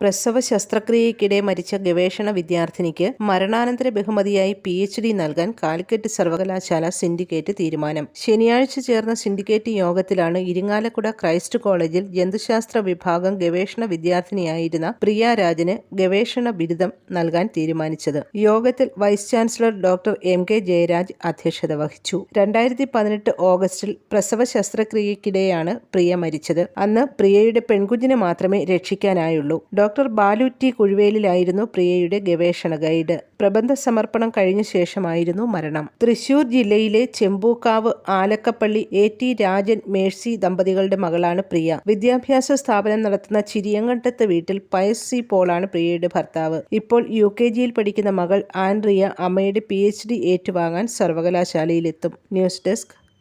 പ്രസവ ശസ്ത്രക്രിയയ്ക്കിടെ മരിച്ച ഗവേഷണ വിദ്യാർത്ഥിനിക്ക് മരണാനന്തര ബഹുമതിയായി പി എച്ച് ഡി നൽകാൻ കാലിക്കറ്റ് സർവകലാശാല സിൻഡിക്കേറ്റ് തീരുമാനം. ശനിയാഴ്ച ചേർന്ന സിൻഡിക്കേറ്റ് യോഗത്തിലാണ് ഇരിങ്ങാലക്കുട ക്രൈസ്റ്റ് കോളേജിൽ ജന്തുശാസ്ത്ര വിഭാഗം ഗവേഷണ വിദ്യാർത്ഥിനിയായിരുന്ന പ്രിയ രാജന് ഗവേഷണ ബിരുദം നൽകാൻ തീരുമാനിച്ചത്. യോഗത്തിൽ vice chancellor doctor M K Jayaraj അധ്യക്ഷത വഹിച്ചു. രണ്ടായിരത്തി പതിനെട്ട് ഓഗസ്റ്റിൽ പ്രസവ ശസ്ത്രക്രിയയ്ക്കിടെയാണ് പ്രിയ മരിച്ചത്. അന്ന് പ്രിയയുടെ പെൺകുഞ്ഞിനെ മാത്രമേ രക്ഷിക്കാനായുള്ളൂ. ഡോക്ടർ ബാലു ടി കുഴുവേലിലായിരുന്നു പ്രിയയുടെ ഗവേഷണ ഗൈഡ്. പ്രബന്ധ സമർപ്പണം കഴിഞ്ഞ ശേഷമായിരുന്നു മരണം. തൃശൂർ ജില്ലയിലെ Chembukkavu Alakkappally A T Rajan Mercy ദമ്പതികളുടെ മകളാണ് പ്രിയ. വിദ്യാഭ്യാസ സ്ഥാപനം നടത്തുന്ന ചിരിയങ്കണ്ടത്ത് വീട്ടിൽ പയസ് സി പോളാണ് പ്രിയയുടെ ഭർത്താവ്. ഇപ്പോൾ യു കെ ജിയിൽ പഠിക്കുന്ന മകൾ ആൻഡ്രിയ അമ്മയുടെ പി എച്ച് ഡി ഏറ്റുവാങ്ങാൻ സർവകലാശാലയിലെത്തും. News desk